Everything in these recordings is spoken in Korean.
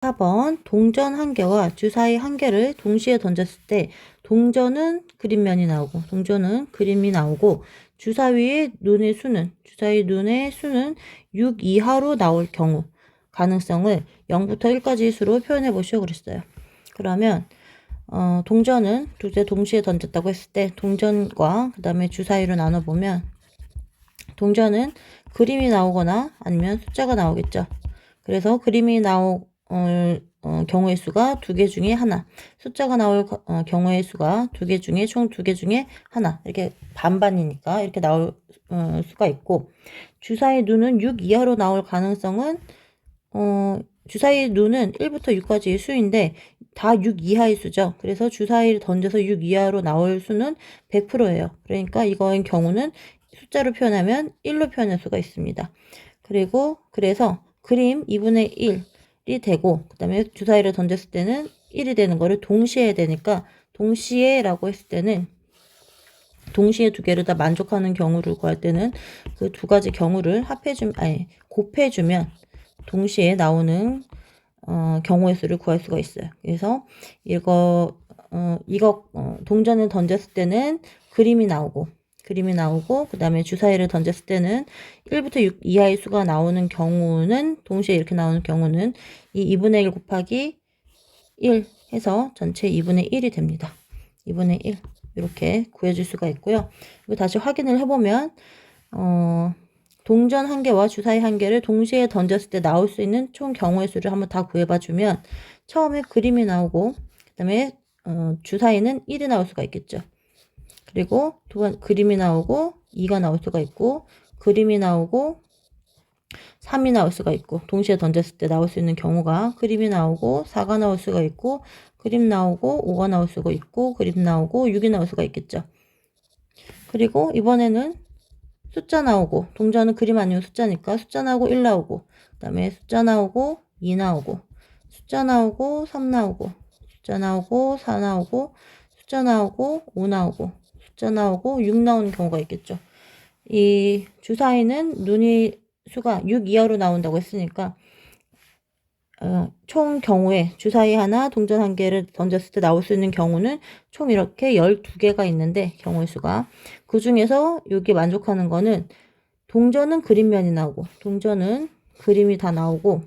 4번 동전 한 개와 주사위 한 개를 동시에 던졌을 때 동전은 그림면이 나오고 동전은 그림이 나오고 주사위의 눈의 수는 주사위 눈의 수는 6 이하로 나올 경우 가능성을 0부터 1까지 수로 표현해 보시오 그랬어요. 그러면 어, 동전은 두 개 동시에 던졌다고 했을 때 동전과 그 다음에 주사위로 나눠보면 동전은 그림이 나오거나 아니면 숫자가 나오겠죠. 그래서 그림이 나올 어, 어, 경우의 수가 두 개 중에 하나, 숫자가 나올 거- 어, 경우의 수가 두 개 중에 총 두 개 중에 하나 이렇게 반반이니까 이렇게 나올 어, 수가 있고 주사위 눈은 6 이하로 나올 가능성은 어, 주사위 눈은 1부터 6까지의 수인데 다 6 이하의 수죠. 그래서 주사위를 던져서 6 이하로 나올 수는 100%예요. 그러니까 이거의 경우는 숫자로 표현하면 1로 표현할 수가 있습니다. 그리고 그래서 그림 2분의 1이 되고 그 다음에 주사위를 던졌을 때는 1이 되는 거를 동시에 해야 되니까 동시에 라고 했을 때는 동시에 두 개를 다 만족하는 경우를 구할 때는 그 두 가지 경우를 합해주면 아니 곱해주면 동시에 나오는 어, 경우의 수를 구할 수가 있어요. 그래서 이거 어, 이거 어, 동전을 던졌을 때는 그림이 나오고 그림이 나오고 그 다음에 주사위를 던졌을 때는 1부터 6 이하의 수가 나오는 경우는 동시에 이렇게 나오는 경우는 이 2분의 1 곱하기 1 해서 전체 2분의 1이 됩니다. 2분의 1 이렇게 구해줄 수가 있고요. 그리고 다시 확인을 해보면 어, 동전 한 개와 주사위 한 개를 동시에 던졌을 때 나올 수 있는 총 경우의 수를 한번 다 구해봐주면 처음에 그림이 나오고 그 다음에 어, 주사위는 1이 나올 수가 있겠죠. 그리고 두번 그림이 나오고 2가 나올 수가 있고 그림이 나오고 3이 나올 수가 있고 동시에 던졌을 때 나올 수 있는 경우가 그림이 나오고 4가 나올 수가 있고 그림 나오고 5가 나올 수가 있고 그림 나오고 6이 나올 수가 있겠죠. 그리고 이번에는 숫자 나오고 동전은 그림 아니면 숫자니까 숫자 나오고 1 나오고 그 다음에 숫자 나오고 2 나오고 숫자 나오고 3 나오고 숫자 나오고 4 나오고 숫자 나오고 5 나오고 숫 자 나오고 6 나오는 경우가 있겠죠. 이 주사위는 눈이 수가 6 이하로 나온다고 했으니까 어, 총 경우에 주사위 하나, 동전 한 개를 던졌을 때 나올 수 있는 경우는 총 이렇게 12개가 있는데 경우의 수가 그 중에서 여기 만족하는 거는 동전은 그림면이 나오고 동전은 그림이 다 나오고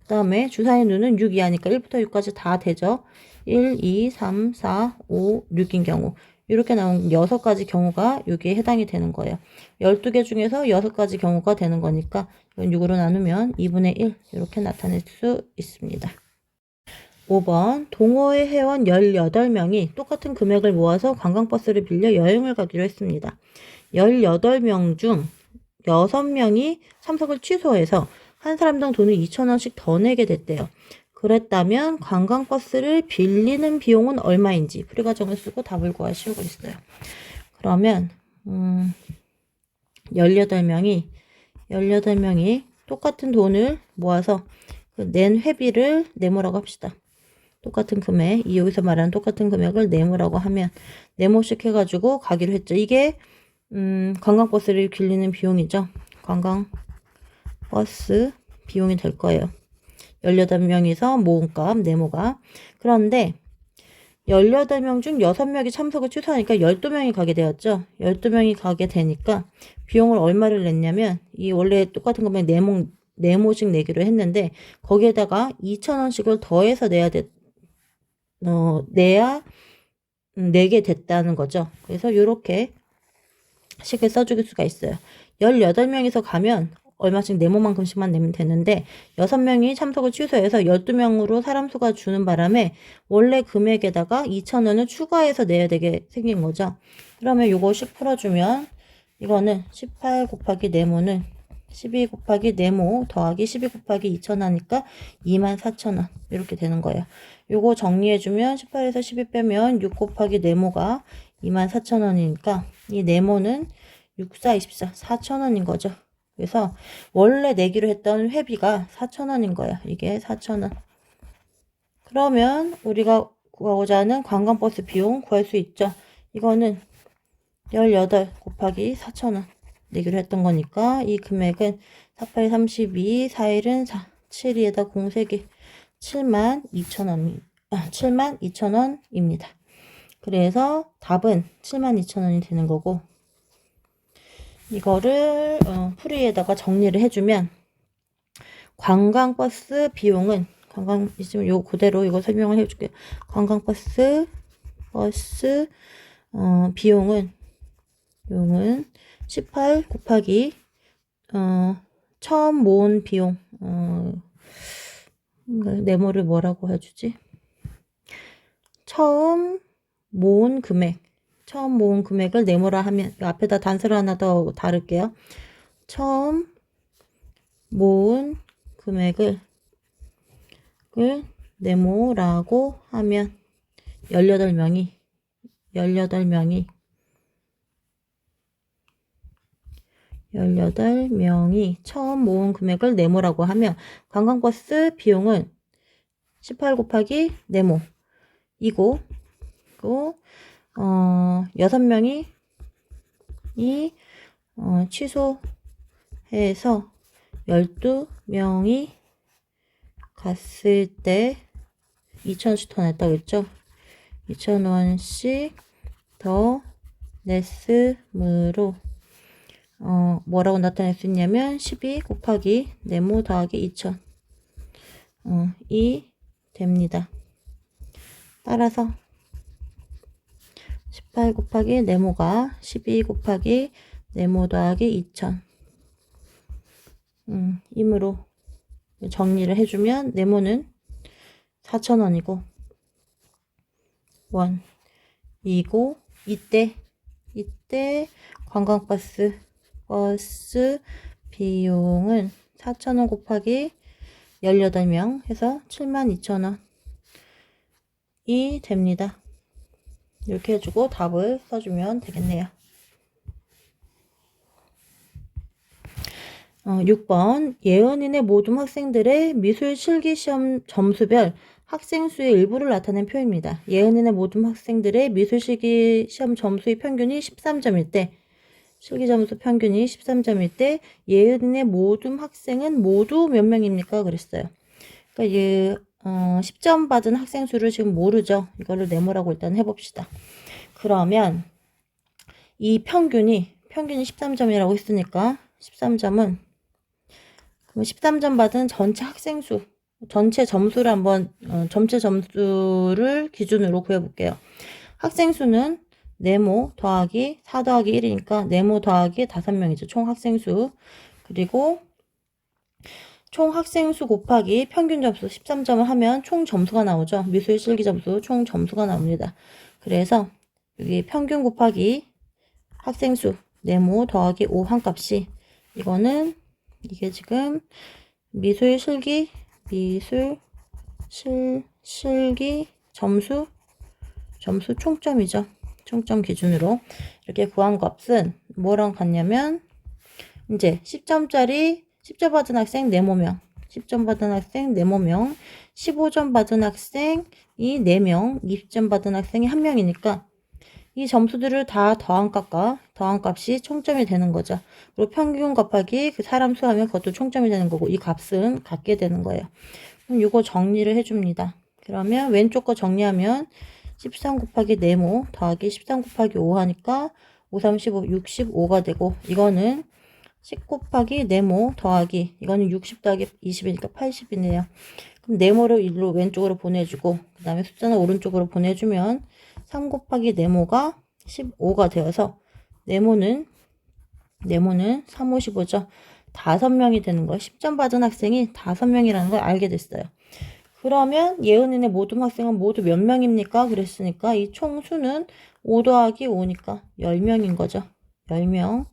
그 다음에 주사위 눈은 6 이하니까 1부터 6까지 다 되죠. 1, 2, 3, 4, 5, 6인 경우 이렇게 나온 6가지 경우가 여기에 해당이 되는 거예요. 12개 중에서 6가지 경우가 되는 거니까 이건 6으로 나누면 2분의 1 이렇게 나타낼 수 있습니다. 5번 동호회 회원 18명이 똑같은 금액을 모아서 관광버스를 빌려 여행을 가기로 했습니다. 18명 중 6명이 참석을 취소해서 한 사람당 돈을 2,000원씩 더 내게 됐대요. 그랬다면 관광버스를 빌리는 비용은 얼마인지 풀이과정을 쓰고 답을 구하시오 그랬어요. 그러면 음, 18명이 18명이 똑같은 돈을 모아서 그낸 회비를 내모라고 합시다. 똑같은 금액, 이 여기서 말하는 똑같은 금액을 내모라고 하면 네모씩 해가지고 가기로 했죠. 이게 음, 관광버스를 빌리는 비용이죠. 관광버스 비용이 될 거예요. 18명이서 모음값 네모가. 그런데 18명 중 6명이 참석을 취소하니까 12명이 가게 되었죠. 12명이 가게 되니까 비용을 얼마를 냈냐면 이 원래 똑같은 금액 네모 네모씩 내기로 했는데 거기에다가 2,000원씩을 더해서 내야 돼. 어, 내야 음, 내게 됐다는 거죠. 그래서 이렇게 식을 써줄 수가 있어요. 18명이서 가면 얼마씩 네모만큼씩만 내면 되는데 6명이 참석을 취소해서 12명으로 사람 수가 주는 바람에 원래 금액에다가 2,000원을 추가해서 내야 되게 생긴 거죠. 그러면 요거 10 풀어주면 이거는 18 곱하기 네모는 12 곱하기 네모 더하기 12 곱하기 2,000 하니까 24,000원 이렇게 되는 거예요. 요거 정리해주면 18에서 12 빼면 6 곱하기 네모가 24,000원이니까 이 네모는 6, 4, 24, 4,000원인 거죠. 그래서 원래 내기로 했던 회비가 4,000원인 거야. 이게 4,000원. 그러면 우리가 구하고자 하는 관광버스 비용 구할 수 있죠. 이거는 18 곱하기 4,000원 내기로 했던 거니까 이 금액은 48, 32, 4일은 4, 7위에다 공 3개 7만 2천원, 아, 7만 2천원입니다. 그래서 답은 7만 2천원이 되는 거고, 이거를 어, 풀이에다가 정리를 해주면 관광버스 비용은 관광 있으면 요 그대로 이거 설명을 해줄게요. 관광버스 버스 어, 비용은 비용은 18 곱하기 어, 처음 모은 비용 어, 네모를 뭐라고 해주지? 처음 모은 금액 처음 모은 금액을 네모라 하면 앞에다 단서를 하나 더 다룰게요. 처음 모은 금액을 을 네모라고 하면 18명이 18명이 18명이 처음 모은 금액을 네모라고 하면 관광버스 비용은 18 곱하기 네모 이고 고 어, 6명이 이 어, 취소해서 12명이 갔을 때 2,000원씩 더 냈다고 했죠? 2,000원씩 더 냈으므로 어, 뭐라고 나타낼 수 있냐면 12 곱하기 네모 더하기 2,000 어, 이 됩니다. 따라서 18 곱하기 네모가 12 곱하기 네모 더하기 2000 음, 이므로 정리를 해주면 네모는 4,000원이고 원 이고 이때 이때 관광버스 버스 비용은 4,000원 곱하기 18명 해서 72,000원이 됩니다. 이렇게 해주고 답을 써주면 되겠네요. 어, 6번 예언인의 모든 학생들의 미술 실기 시험 점수별 학생 수의 일부를 나타낸 표입니다. 예언인의 모든 학생들의 미술 실기 시험 점수의 평균이 13점일 때 실기 점수 평균이 13점일 때 예언인의 모든 학생은 모두 몇 명입니까? 그랬어요. 그러니까 이 어, 10점 받은 학생 수를 지금 모르죠. 이거를 네모라고 일단 해봅시다. 그러면 이 평균이 평균이 13점이라고 했으니까 13점은 그럼 13점 받은 전체 학생 수 전체 점수를 한번 어, 전체 점수를 기준으로 구해볼게요. 학생 수는 네모 더하기 4 더하기 1이니까 네모 더하기 5명이죠. 총 학생 수 그리고 총 학생 수 곱하기 평균 점수 13점을 하면 총 점수가 나오죠. 미술 실기 점수 총 점수가 나옵니다. 그래서 여기 평균 곱하기 학생 수 네모 더하기 5 한 값이 이거는 이게 지금 미술 실기 미술 실 실기 점수 점수 총점이죠. 총점 기준으로 이렇게 구한 값은 뭐랑 같냐면 이제 10점짜리 10점 받은 학생 4모명 10점 받은 학생 4모명 15점 받은 학생이 4명 20점 받은 학생이 1명이니까 이 점수들을 다 더한 값과 더한 값이 총점이 되는 거죠. 그리고 평균 곱하기 그 사람 수하면 그것도 총점이 되는 거고 이 값은 같게 되는 거예요. 그럼 이거 정리를 해줍니다. 그러면 왼쪽 거 정리하면 13 곱하기 네모 더하기 13 곱하기 5 하니까 5, 3, 15, 65가 되고 이거는 10 곱하기 네모 더하기 이거는 60 더하기 20이니까 80이네요. 그럼 네모를 일로 왼쪽으로 보내주고 그 다음에 숫자는 오른쪽으로 보내주면 3 곱하기 네모가 15가 되어서 네모는 네모는 3, 5, 15죠. 5명이 되는 거예요. 10점 받은 학생이 5명이라는 걸 알게 됐어요. 그러면 예은이네 모든 학생은 모두 몇 명입니까? 그랬으니까 이 총 수는 5 더하기 5니까 10명인 거죠. 10명입니다.